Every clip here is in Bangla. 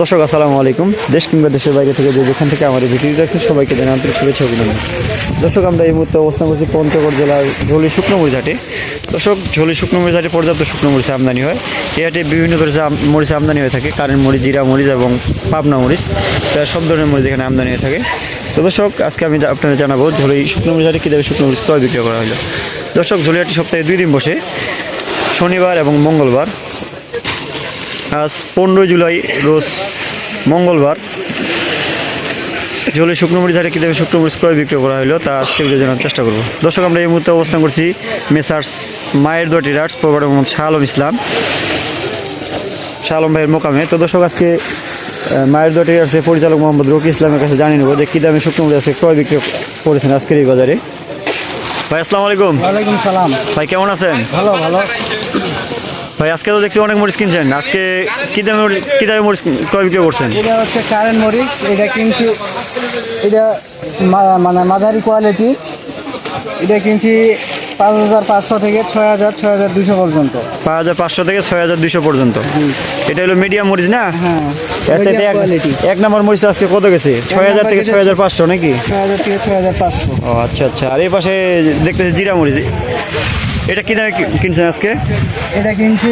দর্শক, আসসালামু আলাইকুম। দেশ কিংবা দেশের বাইরে থেকে যে যেখান থেকে আমার এই ভিডিও দেখছে সবাইকে জানাই আন্তরিক শুভেচ্ছা অভিনন্দন। দর্শক, আমরা এই মুহূর্তে অবস্থান করছি পঞ্চগড় জেলার ঝোলি শুকনো মরিচ হাটে দর্শক, ঝোলি শুকনো মরিচ পর্যাপ্ত শুকনো মরিচ আমদানি হয়। এই হাটে বিভিন্ন ধরনের মরিচ আমদানি হয়ে থাকে। কারেন্ট মরিচ, জিরা মরিচ এবং পাবনা মরিচ। সব ধরনের মরিচ এখানে আমদানি হয়ে থাকে। তো দর্শক, আজকে আমি আপনাদের জানাব, ঝোলি শুকনো মরিচ কীভাবে শুকনো মরিচ ক্রয় বিক্রয় করা হলো। দর্শক ঝোলিহাটি সপ্তাহে দুই দিন বসে। শনিবার এবং মঙ্গলবার আজ পনেরোই জুলাই রোজ মঙ্গলবার। ঝোলে শুকনো মরিচ হাটে কীভাবে শুকনো মরিচ ক্রয় বিক্রয় করা হলো তা আজকে ভিডিও জানার চেষ্টা করব। দর্শক আমরা এই মুহূর্তে অবস্থান করছি মেসার্স মায়ের দোয়াটি রাটস প্রভার মোহাম্মদ শাহ আলম ইসলাম। শাহ আলম ভাইয়ের মোকামে। তো দর্শক আজকে মায়ের দোয়াটি রাটসের পরিচালক মোহাম্মদ রকি ইসলামের কাছে জানিয়ে নেব যে কী দামে শুকনো মরিচ আজকে ক্রয় বিক্রয় করেছেন আজকের এই বাজারে। ভাই আসসালামু আলাইকুম। ওয়ালাইকুম সালাম। ভাই কেমন আছেন? ভালো ভালো। ভাই আজকে তো দেখছি অনেক মরিচ কিনছেন। আজকে কী দামে কী দামে মরিচ ক্রয় বিক্রয় করছেন? এটা হচ্ছে কারেন্ট মরিচ এটা কিনছি এটা মানে মাঝারি কোয়ালিটি এটা কিনছি পাঁচ হাজার পাঁচশো থেকে ছয় হাজার ছয় হাজার দুশো পর্যন্ত। পাঁচ হাজার পাঁচশো থেকে ছয় হাজার দুইশো পর্যন্ত। এটা হলো মিডিয়াম মরিচ না? হ্যাঁ এক নম্বর মরিচ আজকে কত গেছে? ছয় হাজার থেকে ছয় হাজার পাঁচশো নাকি? ছয় হাজার থেকে ছয় হাজার পাঁচশো। ও আচ্ছা আচ্ছা। আর এই পাশে দেখতেছি জিরা মরিচ। এটা কি দামে কিনছেন আজকে? এটা কিনছি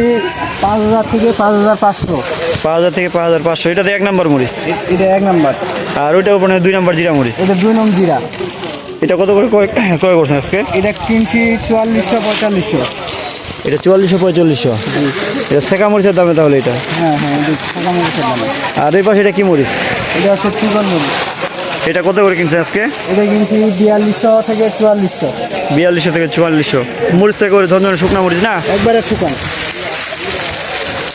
পাঁচ হাজার থেকে পাঁচ হাজার পাঁচশো। পাঁচ হাজার থেকে পাঁচ হাজার পাঁচশো। এটাতে এক নম্বর মুড়ি? এটা এক নম্বর। আর ওইটা ওপরে দুই নম্বর জিরা মুড়ি? এটা দুই নম্বর জিরা। এটা কত করে ক্রয় করছেন আজকে? এটা কিনছি চুয়াল্লিশশো পঁয়তাল্লিশশো। এটা চুয়াল্লিশশো পঁয়তাল্লিশশো। এটা সেকা মরিচের দামে তাহলে এটা? হ্যাঁ হ্যাঁ এটা টাকা মরিচের দাম। আর এই পাশে এটা কি মরিচ এটা হচ্ছে চিকন মরিচ এটা কত করে কিনছেন আজকে? এটা কিনছি বিয়াল্লিশশো থেকে চুয়াল্লিশশো। বিয়াল্লিশশো থেকে চুয়াল্লিশশো। মরিচ থেকে করে ধরনের শুকনা মরিচ না? একবারে শুকান।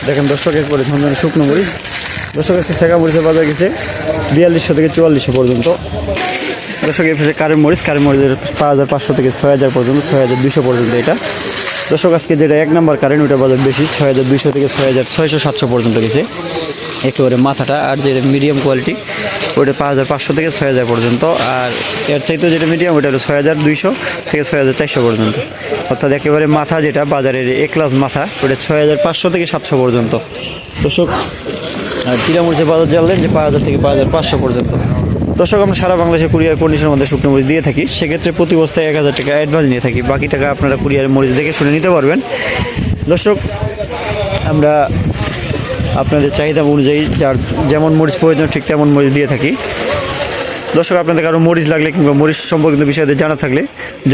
দেখেন দর্শকের পরে ধরনের শুকনো মরিচ। দর্শক আজকে শেখা মরিচের বাজার গেছে বিয়াল্লিশশো থেকে চুয়াল্লিশশো পর্যন্ত। দর্শক এই পাশে কারেন্ট মরিচ কারেন্ট মরিচের পাঁচ হাজার পাঁচশো থেকে ছয় হাজার পর্যন্ত ছয় হাজার দুশো পর্যন্ত এটা। দর্শক আজকে যেটা এক নাম্বার কারেন্ট ওটা বাজার বেশি ছয় হাজার দুইশো থেকে ছয় হাজার ছয়শো সাতশো পর্যন্ত গেছে। একেবারে মাথাটা আর যেটা মিডিয়াম কোয়ালিটি ওটা পাঁচ হাজার পাঁচশো থেকে ছয় হাজার পর্যন্ত, আর এর চাইতে যেটা মিডিয়াম ওটা হলো ছয় হাজার দুইশো থেকে ছয় হাজার চারশো পর্যন্ত। অর্থাৎ একেবারে মাথা যেটা, বাজারের এ ক্লাস মাথা, ওটা ছয় হাজার পাঁচশো থেকে সাতশো পর্যন্ত। দর্শক, আর চিরামরিচের বাজার জানলেন যে পাঁচ হাজার থেকে পাঁচ হাজার পাঁচশো পর্যন্ত। দর্শক, আমরা সারা বাংলাদেশে কুরিয়ার কন্ডিশনের মধ্যে শুকনো মরিচ দিয়ে থাকি। সেক্ষেত্রে প্রতি বস্তায় এক হাজার টাকা অ্যাডভান্স নিয়ে থাকি। বাকি টাকা আপনারা কুরিয়ার মরিচ দেখে শুনে নিতে পারবেন। দর্শক, আমরা আপনাদের চাহিদা অনুযায়ী যার যেমন মরিচ প্রয়োজন, ঠিক তেমন মরিচ দিয়ে থাকি। দর্শক, আপনাদের কারও মরিচ লাগলে কিংবা মরিচ সম্পর্কিত বিষয়ে জানা থাকলে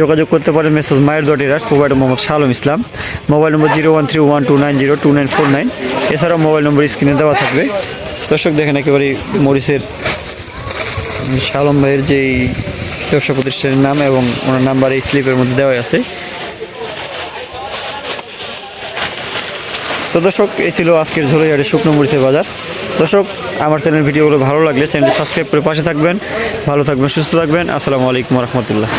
যোগাযোগ করতে পারেন মেসেজ মায়ের dot এরাস provider Mohammad Salam Islam. Mobile number zero one three one two nine zero two nine four nine. এছাড়াও মোবাইল নম্বর স্ক্রিনে দেওয়া থাকবে। দর্শক, দেখেন একেবারে মরিচের শালম ভাইয়ের যেই ব্যবসা প্রতিষ্ঠানের নাম এবং ওনার নাম্বার এই স্লিপের মধ্যে দেওয়া আছে। তো দর্শক, এই ছিল আজকের ঝোলাইয়ারের শুকনো মরিচের বাজার। দর্শক, আমার চ্যানেল ভিডিওগুলো ভালো লাগলে চ্যানেলটি সাবস্ক্রাইব করে পাশে থাকবেন। ভালো থাকবেন, সুস্থ থাকবেন। আসসালামু আলাইকুম রহমতুল্লাহ।